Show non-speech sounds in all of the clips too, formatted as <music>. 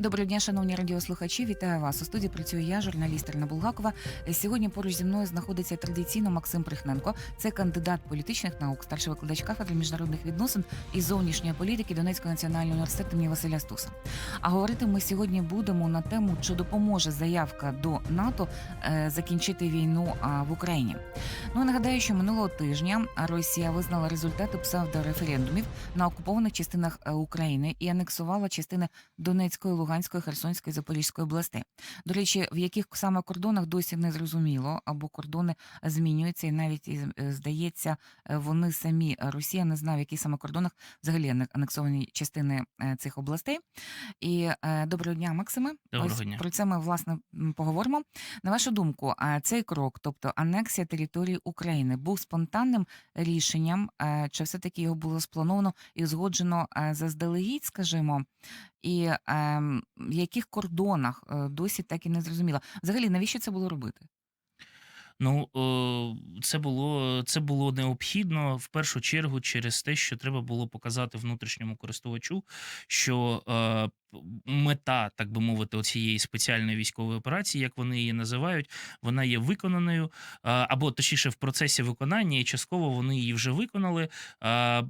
Доброго дня, шановні радіослухачі. Вітаю вас. У студії працюю я, журналіст Ірина Булгакова. Сьогодні поруч зі мною знаходиться традиційно Максим Прихненко. Це кандидат політичних наук, старший викладач кафедри міжнародних відносин і зовнішньої політики Донецького національного університету імені Василя Стуса. А говорити ми сьогодні будемо на тему, чи допоможе заявка до НАТО е, закінчити війну в Україні. Ну нагадаю, що минулого тижня Росія визнала результати псевдореферендумів на окупованих частинах е, України і анексувала частини Донецької, Луганської, Херсонської, Запорізької областей. До речі, в яких саме кордонах досі не зрозуміло, або кордони змінюються, і навіть е, здається, е, вони самі е, Росія не знає, в яких саме кордонах взагалі ане- анексовані частини цих областей. І доброго дня, Максиме. Доброго Ось дня. про це ми власне поговоримо. На вашу думку, а цей крок, тобто анексія території України, був спонтанним рішенням, чи все таки його було сплановано і узгоджено е, заздалегідь, скажімо, і е, в яких кордонах е, досі так і не зрозуміло. Взагалі, навіщо це було робити? Ну, це було це було необхідно в першу чергу через те, що треба було показати внутрішньому користувачу, що е, мета, так би мовити, цієї спеціальної військової операції, як вони її називають, вона є виконаною, або точніше в процесі виконання, і частково вони її вже виконали.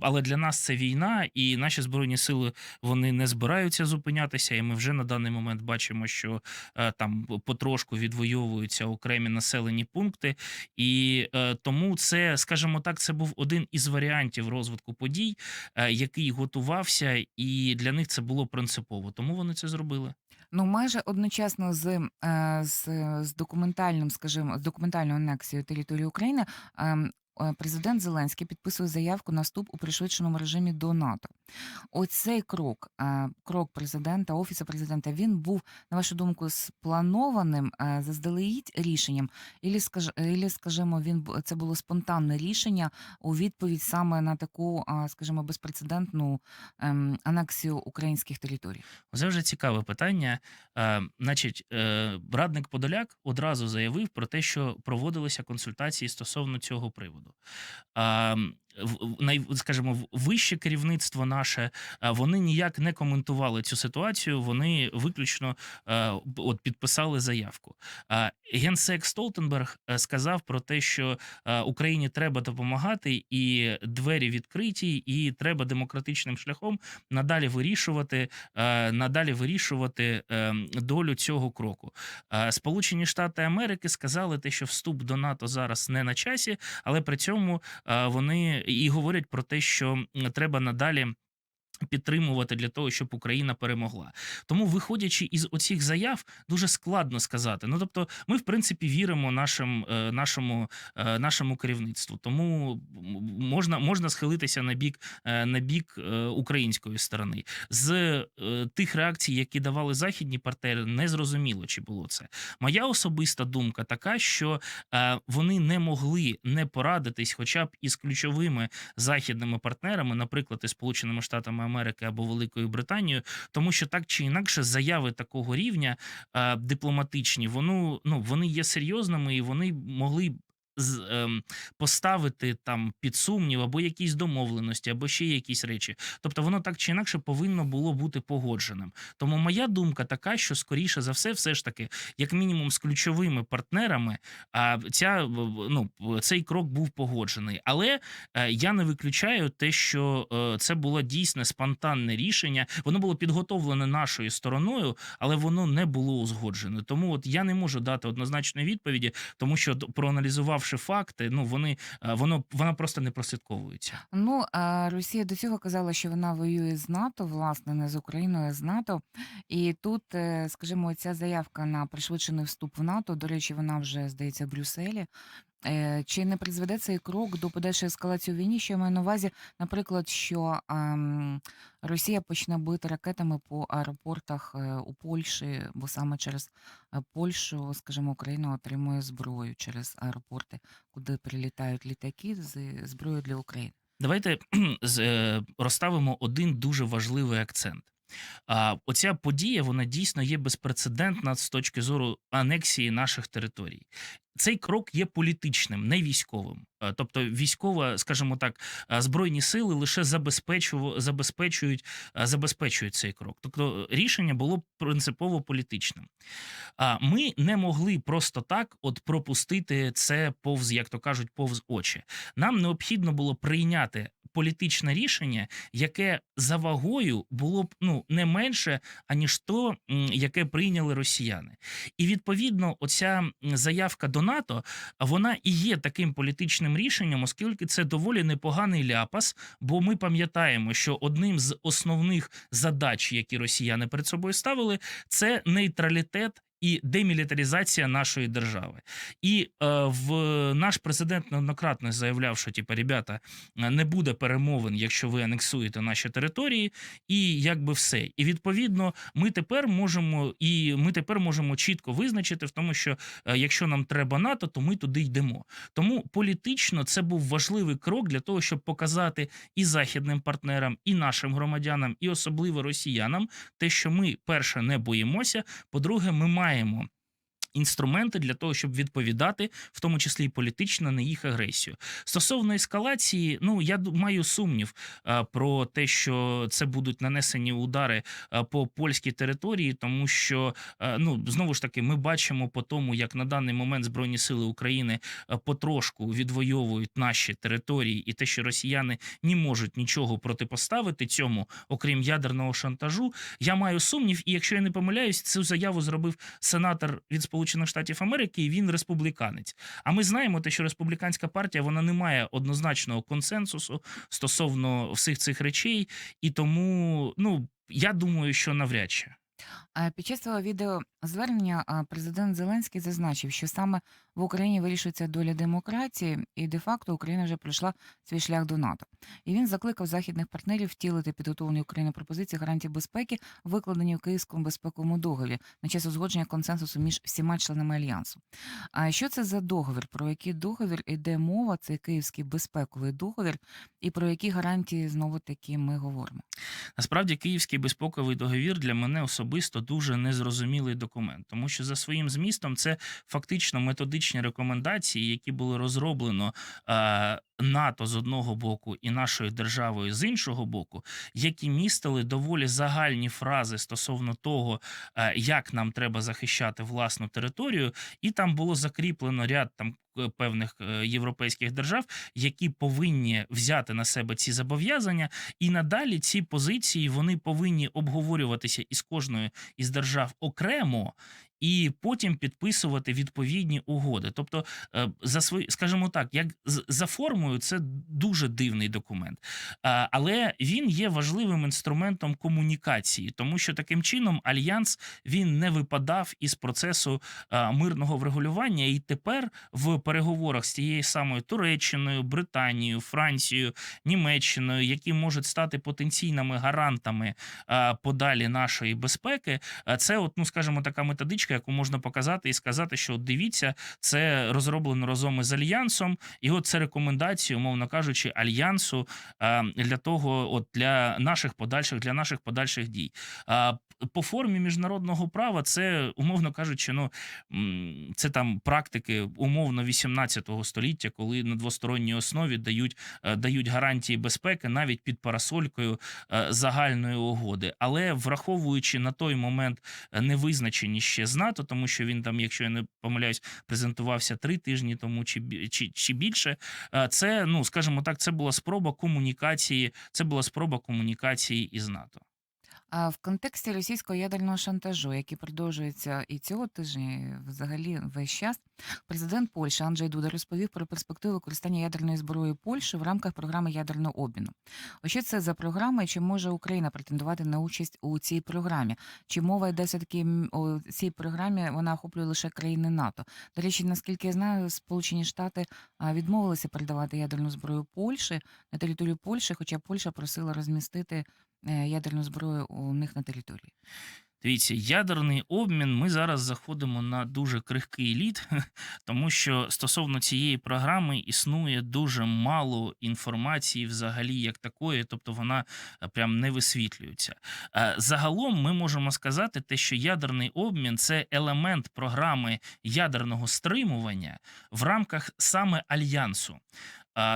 Але для нас це війна, і наші збройні сили вони не збираються зупинятися. І ми вже на даний момент бачимо, що е, там потрошку відвоюються окремі населені пункти, і е, тому це, скажімо так, це був один із варіантів розвитку подій, е, який готувався, і для них це було принципово. Тому вони це зробили. Ну, майже одночасно з, е, з, з документальним, скажімо, з документальною анексією території України. Е, Президент Зеленський підписує заявку на вступ у пришвидшеному режимі до НАТО. Оцей крок, е, крок президента, офісу президента, він був, на вашу думку, спланованим е, заздалегідь рішенням, ілі, скаж- ілі, скажімо, він це було спонтанне рішення у відповідь саме на таку, скажімо, безпрецедентну ем, анексію українських територій. Це вже цікаве питання. Значить, радник Подоляк одразу заявив про те, що проводилися консультації стосовно цього приводу. А, в- в- най, скажімо, вище керівництво наше вони ніяк не коментували цю ситуацію. Вони виключно от підписали заявку. Генсек Столтенберг е, сказав про те, що Україні треба допомагати, і двері відкриті, і треба демократичним шляхом надалі вирішувати надалі вирішувати е, долю цього кроку. Сполучені Штати Америки сказали те, що вступ до НАТО зараз не на часі, але при цьому вони і говорять про те, що треба надалі. Підтримувати для того, щоб Україна перемогла. Тому, виходячи із оцих заяв, дуже складно сказати. Ну тобто, ми в принципі віримо нашим, е, нашому, е, нашому керівництву. Тому можна, можна схилитися на бік, е, на бік української сторони. З тих реакцій, які давали західні партнери, не зрозуміло, чи було це. Моя особиста думка така, що вони не могли не порадитись, хоча б із ключовими західними партнерами, наприклад, із Сполученими Штатами Америки або Великою Британією, тому що так чи інакше заяви такого рівня е, дипломатичні, воно ну вони є серйозними і вони могли. З, ем, поставити там під сумнів або якісь домовленості, або ще якісь речі. Тобто воно так чи інакше повинно було бути погодженим. Тому моя думка така, що скоріше за все, все ж таки, як мінімум, з ключовими партнерами, а ця ну цей крок був погоджений. Але е, я не виключаю те, що е, це було дійсне спонтанне рішення. Воно було підготовлене нашою стороною, але воно не було узгоджене. Тому от я не можу дати однозначної відповіді, тому що д- проаналізувавши факти, ну вони е, воно вона просто не прослідковується. Ну, Росія до цього казала, що вона воює з НАТО, власне, не з Україною, а з НАТО. І тут, е, скажімо, ця заявка на пришвидшений вступ в НАТО, до речі, вона вже здається в Брюсселі. Е, Чи не призведе цей крок до подальшої ескалації у війні? Що я маю на увазі, наприклад, що ем, Росія почне бити ракетами по аеропортах е, у Польщі, бо саме через е, Польщу, скажімо, Україна отримує зброю через аеропорти, куди прилітають літаки з зброєю для України. Давайте розставимо один дуже важливий акцент. А оця подія вона дійсно є безпрецедентна з точки зору анексії наших територій. Цей крок є політичним, не військовим. Тобто, військова, скажімо так, збройні сили лише забезпечують, забезпечують цей крок. Тобто, рішення було принципово політичним. А ми не могли просто так от пропустити це повз, як то кажуть, повз очі. Нам необхідно було прийняти політичне рішення, яке за вагою було б ну не менше, аніж то, яке прийняли росіяни. І відповідно, оця заявка до НАТО, вона і є таким політичним рішенням, оскільки це доволі непоганий ляпас. Бо ми пам'ятаємо, що одним з основних задач, які росіяни перед собою ставили, це нейтралітет. І демілітаризація нашої держави, і е, в наш президент неоднократно заявляв, що типу, ребята, е, не буде перемовин, якщо ви анексуєте наші території, і якби все. І відповідно, ми тепер можемо і ми тепер можемо чітко визначити в тому, що е, якщо нам треба НАТО, то ми туди йдемо. Тому політично це був важливий крок для того, щоб показати і західним партнерам, і нашим громадянам, і особливо росіянам, те, що ми перше не боїмося. По-друге, ми маємо знаємо. Інструменти для того, щоб відповідати, в тому числі і політично, на їх агресію. Стосовно ескалації, ну я маю сумнів е, про те, що це будуть нанесені удари е, по польській території, тому що е, ну знову ж таки ми бачимо по тому, як на даний момент збройні сили України потрошку відвоюють наші території, і те, що росіяни не можуть нічого протипоставити цьому, окрім ядерного шантажу. Я маю сумнів, і якщо я не помиляюсь, цю заяву зробив сенатор від Сполучених Штатів Америки, і він республіканець. А ми знаємо те, що республіканська партія вона не має однозначного консенсусу стосовно всіх цих речей, і тому ну я думаю, що навряд чи. А Під час цього відеозвернення а, президент Зеленський зазначив, що саме в Україні вирішується доля демократії, і де-факто Україна вже пройшла свій шлях до НАТО. І він закликав західних партнерів втілити підготовлені Україною пропозиції гарантій безпеки, викладені в Київському безпековому договорі на час узгодження консенсусу між всіма членами альянсу. А що це за договір? Про який договір іде мова? Це Київський безпековий договір, і про які гарантії знову таки ми говоримо. Насправді, Київський безпековий договір для мене особисто дуже незрозумілий документ, тому що за своїм змістом це фактично методичні рекомендації, які були розроблено НАТО з одного боку і нашою державою з іншого боку, які містили доволі загальні фрази стосовно того, е, як нам треба захищати власну територію, і там було закріплено ряд там. е, Певних е, європейських держав, які повинні взяти на себе ці зобов'язання, і надалі ці позиції вони повинні обговорюватися із кожною із держав окремо. І потім підписувати відповідні угоди. Тобто, е, за свої, скажімо так, як за формою, це дуже дивний документ, але він є важливим інструментом комунікації, тому що таким чином альянс він не випадав із процесу мирного врегулювання, і тепер в переговорах з тією самою Туреччиною, Британією, Францією, Німеччиною, які можуть стати потенційними гарантами подалі нашої безпеки. Це, от, ну скажімо, така методичка, яку можна показати і сказати, що от дивіться, це розроблено разом із альянсом, і от це рекомендації, умовно кажучи, альянсу для того, от для наших подальших, для наших подальших дій. По формі міжнародного права це, умовно кажучи, ну це там практики умовно 18 століття, коли на двосторонній основі дають, е, дають гарантії безпеки навіть під парасолькою е, загальної угоди. Але враховуючи на той момент е, невизначені ще НАТО, тому що він там, якщо я не помиляюсь, презентувався три тижні тому чи, чи, чи більше. е, Це, ну скажімо так, це була спроба комунікації. Це була спроба комунікації із НАТО. В контексті російського ядерного шантажу, який продовжується і цього тижня, і взагалі весь час, президент Польщі Анджей Дуда розповів про перспективи використання ядерної зброї Польщі в рамках програми ядерного обміну. Що це за програма, і чи може Україна претендувати на участь у цій програмі? Чи мова йде все таки у цій програмі? Вона охоплює лише країни НАТО. До речі, наскільки я знаю, Сполучені Штати відмовилися передавати ядерну зброю Польщі на територію Польщі, хоча Польща просила розмістити ядерну зброю у них на території. Дивіться, ядерний обмін. Ми зараз заходимо на дуже крихкий лід, <laughs> тому що стосовно цієї програми існує дуже мало інформації взагалі як такої, тобто вона е, прям не висвітлюється. Е, Загалом ми можемо сказати, те, що ядерний обмін це елемент програми ядерного стримування в рамках саме альянсу.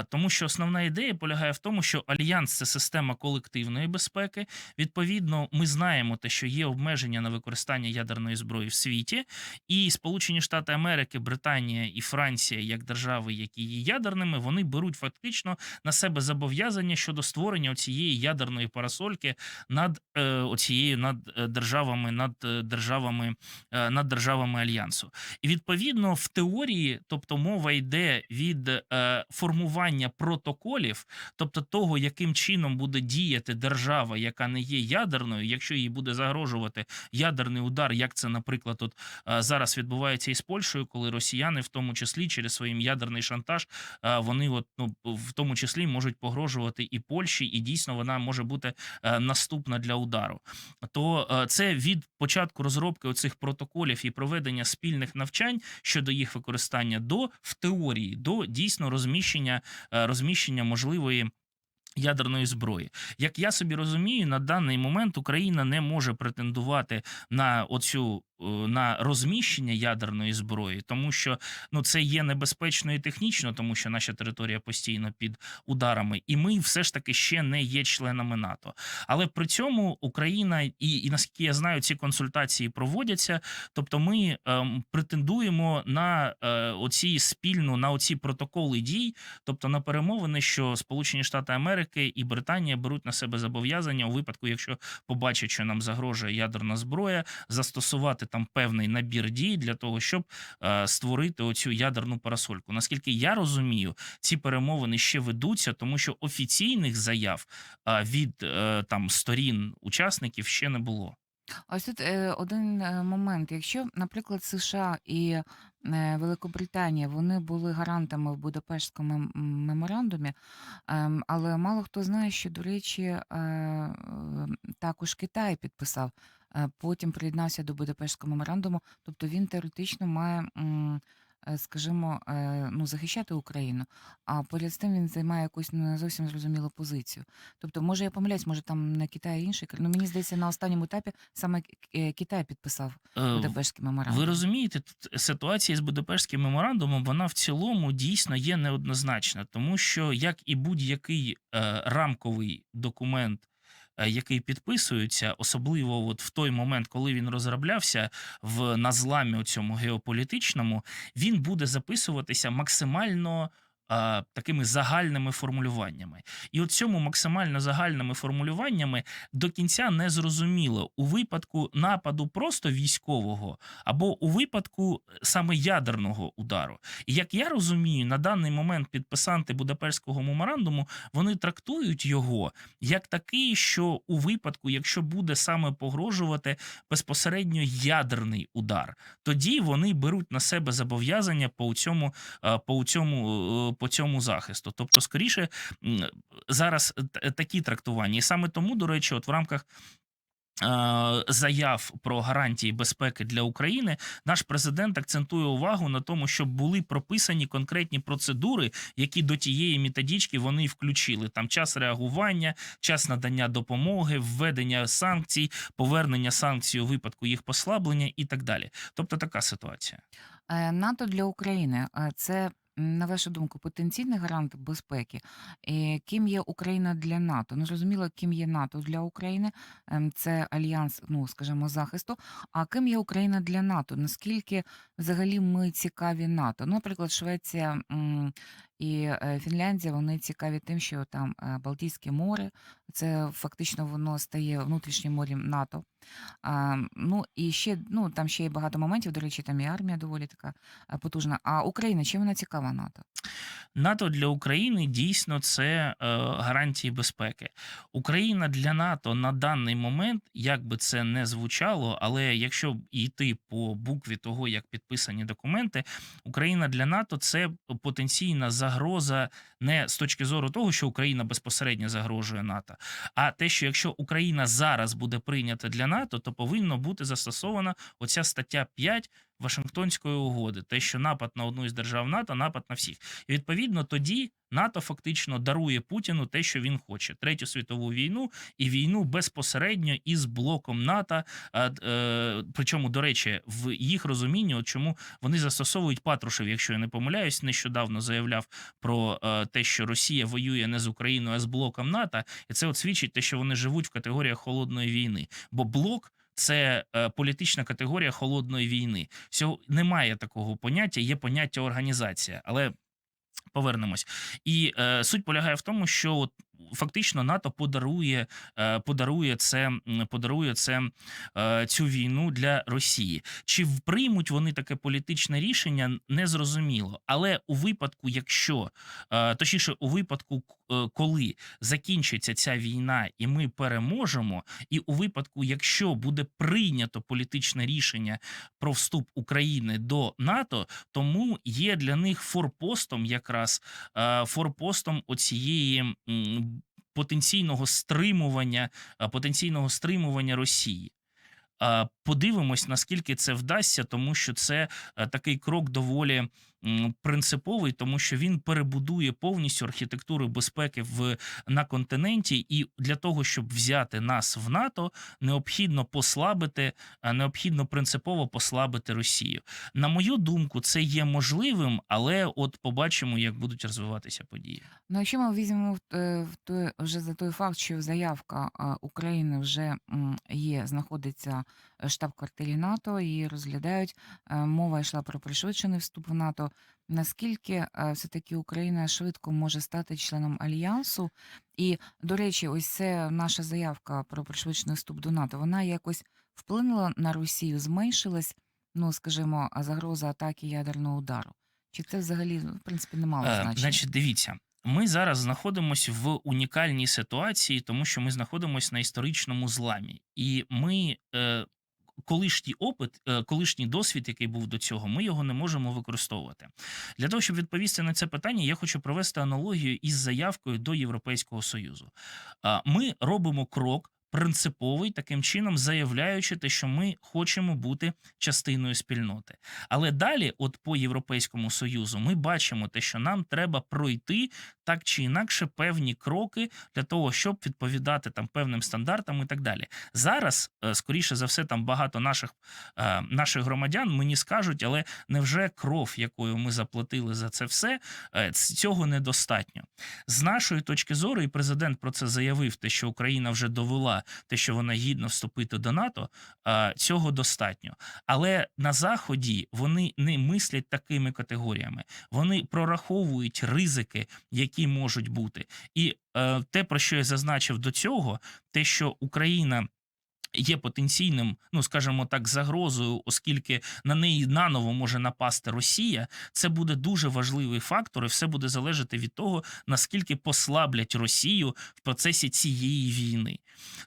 Тому що основна ідея полягає в тому, що альянс це система колективної безпеки. Відповідно, ми знаємо те, що є обмеження на використання ядерної зброї в світі, і Сполучені Штати Америки, Британія і Франція, як держави, які є ядерними, вони беруть фактично на себе зобов'язання щодо створення цієї ядерної парасольки над е, оцією над е, державами, над е, державами, над державами альянсу. І відповідно в теорії, тобто мова йде від е, формування протоколів, тобто того, яким чином буде діяти держава, яка не є ядерною, якщо їй буде загрожувати ядерний удар, як це, наприклад, от е, зараз відбувається із Польщею, коли росіяни, в тому числі через своїм ядерний шантаж, е, вони от ну в тому числі можуть погрожувати і Польщі, і дійсно вона може бути е, наступна для удару. То це від початку розробки оцих протоколів і проведення спільних навчань щодо їх використання до в теорії до дійсно розміщення е, розміщення можливої. Ядерної зброї, як я собі розумію, на даний момент Україна не може претендувати на оцю на розміщення ядерної зброї, тому що ну це є небезпечно і технічно, тому що наша територія постійно під ударами, і ми все ж таки ще не є членами НАТО. Але при цьому Україна і, і наскільки я знаю, ці консультації проводяться. Тобто, ми ем, претендуємо на е, оці спільну на оці протоколи дій, тобто на перемовини, що Сполучені Штати Америки і Британія беруть на себе зобов'язання у випадку, якщо побачать, що нам загрожує ядерна зброя, застосувати там певний набір дій для того, щоб е, створити оцю ядерну парасольку. Наскільки я розумію, ці перемовини ще ведуться, тому що офіційних заяв е, від е, там сторін учасників ще не було. Ось тут один момент. Якщо, наприклад, США і Великобританія вони були гарантами в Будапештському меморандумі, ем, але мало хто знає, що, до речі, також Китай підписав, потім приєднався до Будапештського меморандуму, тобто він теоретично має. е, Скажімо, е, ну захищати Україну, а поряд з тим він займає якусь не зовсім зрозумілу позицію. Тобто, може я помиляюсь, може там на Китай інший. Ну мені здається, на останньому етапі саме е, Китай підписав Е, Будапештський меморандум. Ви розумієте, тут ситуація з Будапештським меморандумом вона в цілому дійсно є неоднозначна, тому що як і будь-який е, рамковий документ. Е, Який підписується, особливо от в той момент, коли він розроблявся в на зламі цьому геополітичному, він буде записуватися максимально а, такими загальними формулюваннями. І от цьому максимально загальними формулюваннями до кінця не зрозуміло у випадку нападу просто військового або у випадку е, саме ядерного удару. І як я розумію, на даний момент підписанти Будапештського меморандуму вони трактують його як такий, що у випадку, якщо буде саме погрожувати безпосередньо ядерний удар, тоді вони беруть на себе зобов'язання по цьому, е, по цьому, е, по цьому захисту. Тобто, скоріше зараз такі трактування, і саме тому, до речі, от в рамках. е, Заяв про гарантії безпеки для України наш президент акцентує увагу на тому, щоб були прописані конкретні процедури, які до тієї методички вони включили. Там час реагування, час надання допомоги, введення санкцій, повернення санкцій у випадку їх послаблення і так далі. Тобто така ситуація. Е, НАТО для України е, це, на вашу думку, потенційний гарант безпеки. І ким є Україна для НАТО? Ну, зрозуміло, ким є НАТО для України. Ем, Це альянс, ну скажімо, захисту. А ким є Україна для НАТО? Наскільки взагалі ми цікаві НАТО? Ну, наприклад, Швеція і е, Фінляндія вони цікаві тим, що там е, Балтійське море, це фактично воно стає внутрішнім морем НАТО. Ну і ще ну там ще є багато моментів. До речі, там і армія доволі така е, потужна. А Україна чим вона цікава НАТО? НАТО для України дійсно це гарантії безпеки. Україна для НАТО на даний момент, як би це не звучало, але якщо йти по букві того, як підписані документи, Україна для НАТО це потенційна загроза. Загроза не з точки зору того, що Україна безпосередньо загрожує НАТО, а те, що якщо Україна зараз буде прийнята для НАТО, то повинно бути застосована оця стаття 5 Вашингтонської угоди, те, що напад на одну із держав НАТО, напад на всіх. І відповідно тоді НАТО фактично дарує Путіну те, що він хоче: третю світову війну і війну безпосередньо із блоком НАТО. А, е, причому, до речі, в їх розумінні, от чому вони застосовують Патрушев, якщо я не помиляюсь, нещодавно заявляв про е, те, що Росія воює не з Україною, а з блоком НАТО, і це от свідчить те, що вони живуть в категоріях холодної війни, бо блок. Це е, політична категорія холодної війни. Всього немає такого поняття, є поняття організація, але повернемось. І е, суть полягає в тому, що от, фактично НАТО подарує, е, подарує це, подарує це е, цю війну для Росії. Чи приймуть вони таке політичне рішення, не зрозуміло. Але у випадку, якщо е, точніше, у випадку, коли закінчиться ця війна, і ми переможемо, і у випадку, якщо буде прийнято політичне рішення про вступ України до НАТО, тому є для них форпостом, якраз форпостом оцієї потенційного стримування, е, потенційного стримування Росії. Е, Подивимось, наскільки це вдасться, тому що це е, такий крок доволі принциповий, тому що він перебудує повністю архітектуру безпеки в на континенті, і для того, щоб взяти нас в НАТО, необхідно послабити, е, необхідно принципово послабити Росію. На мою думку, це є можливим, але от побачимо, як будуть розвиватися події. Ну, якщо ми візьмемо в, е, той, вже за той факт, що заявка України вже є, знаходиться штаб-квартирі НАТО і розглядають, е, мова йшла про пришвидшений вступ в НАТО. Наскільки е, все-таки Україна швидко може стати членом альянсу? І, до речі, ось це наша заявка про пришвидшений вступ до НАТО. Вона якось вплинула на Росію, зменшилась, ну скажімо, загроза атаки ядерного удару. Чи це взагалі в принципі не мало Е, значення? Значить, дивіться, ми зараз знаходимося в унікальній ситуації, тому що ми знаходимося на історичному зламі, і ми. Е, Колишній опит, е, колишній досвід, який був до цього, ми його не можемо використовувати. Для того, щоб відповісти на це питання, я хочу провести аналогію із заявкою до Європейського Союзу. Ми робимо крок принциповий, таким чином заявляючи те, що ми хочемо бути частиною спільноти. Але далі, от по Європейському Союзу, ми бачимо те, що нам треба пройти так чи інакше певні кроки для того, щоб відповідати там певним стандартам і так далі. Зараз, е, скоріше за все, там багато наших, е, наших громадян мені скажуть, але невже кров, якою ми заплатили за це все, е, цього недостатньо. З нашої точки зору, і президент про це заявив, те, що Україна вже довела те, що вона гідно вступити до НАТО, цього достатньо. Але на заході вони не мислять такими категоріями. Вони прораховують ризики, які можуть бути. І е, те, про що я зазначив до цього, те, що Україна. Є потенційним, ну скажімо так, загрозою, оскільки на неї наново може напасти Росія. Це буде дуже важливий фактор, і все буде залежати від того, наскільки послаблять Росію в процесі цієї війни.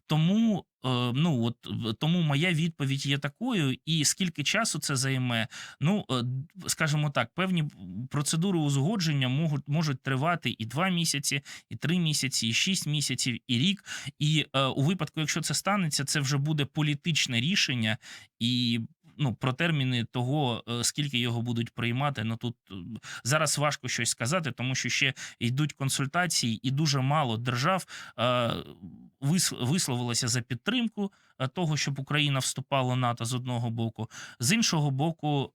Тому, ну от тому моя відповідь є такою, і скільки часу це займе, ну е, скажімо так, певні процедури узгодження можуть можуть тривати і два місяці, і три місяці, і шість місяців, і рік. І е, у випадку, якщо це станеться, це вже буде політичне рішення і. Ну, про терміни того, е, скільки його будуть приймати, ну тут е, зараз важко щось сказати, тому що ще йдуть консультації, і дуже мало держав е, висловилося за підтримку того, щоб Україна вступала в НАТО з одного боку. З іншого боку,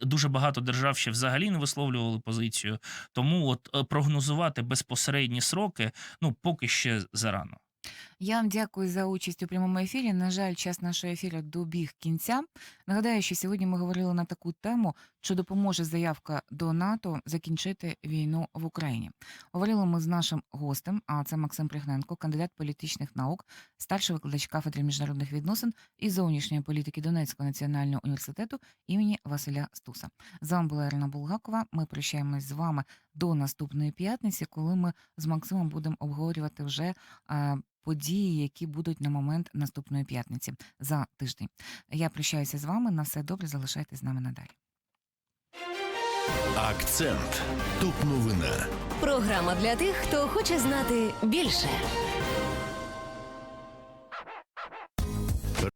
дуже багато держав ще взагалі не висловлювали позицію. Тому от прогнозувати безпосередні сроки, ну поки ще зарано. Я вам дякую за участь у прямому ефірі. На жаль, час нашого ефіру добіг кінця. Нагадаю, що сьогодні ми говорили на таку тему, що допоможе заявка до НАТО закінчити війну в Україні. Говорили ми з нашим гостем, а це Максим Пригненко, кандидат політичних наук, старший викладач кафедри міжнародних відносин і зовнішньої політики Донецького національного університету імені Василя Стуса. З вами була Ірина Булгакова. Ми прощаємось з вами до наступної п'ятниці, коли ми з Максимом будемо обговорювати вже. е, Події, які будуть на момент наступної п'ятниці за тиждень. Я прощаюся з вами. На все добре. Залишайтесь з нами надалі. Акцент. Тут новина. Програма для тих, хто хоче знати більше.